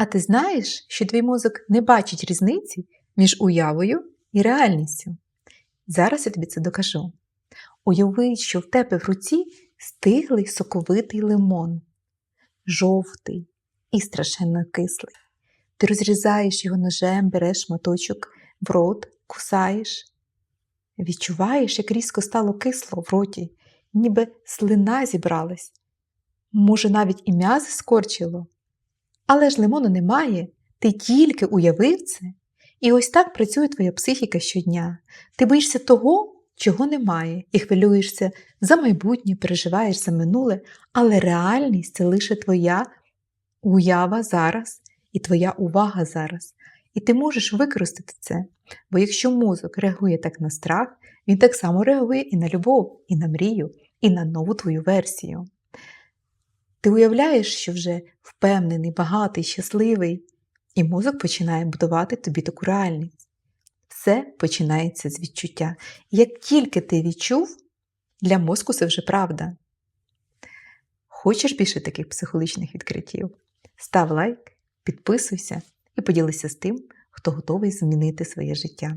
А ти знаєш, що твій мозок не бачить різниці між уявою і реальністю? Зараз я тобі це докажу. Уяви, що в тебе в руці стиглий соковитий лимон, жовтий і страшенно кислий. Ти розрізаєш його ножем, береш шматочок в рот, кусаєш. Відчуваєш, як різко стало кисло в роті, ніби слина зібралась. Може, навіть і м'язи скорчило. Але ж лимону немає, ти тільки уявив це. І ось так працює твоя психіка щодня. Ти боїшся того, чого немає, і хвилюєшся за майбутнє, переживаєш за минуле, але реальність це лише твоя уява зараз і твоя увага зараз. І ти можеш використати це. Бо якщо мозок реагує так на страх, він так само реагує і на любов, і на мрію, і на нову твою версію. Ти уявляєш, що вже впевнений, багатий, щасливий, і мозок починає будувати тобі таку реальність. Все починається з відчуття. Як тільки ти відчув, для мозку це вже правда. Хочеш більше таких психологічних відкриттів? Став лайк, підписуйся і поділися з тим, хто готовий змінити своє життя.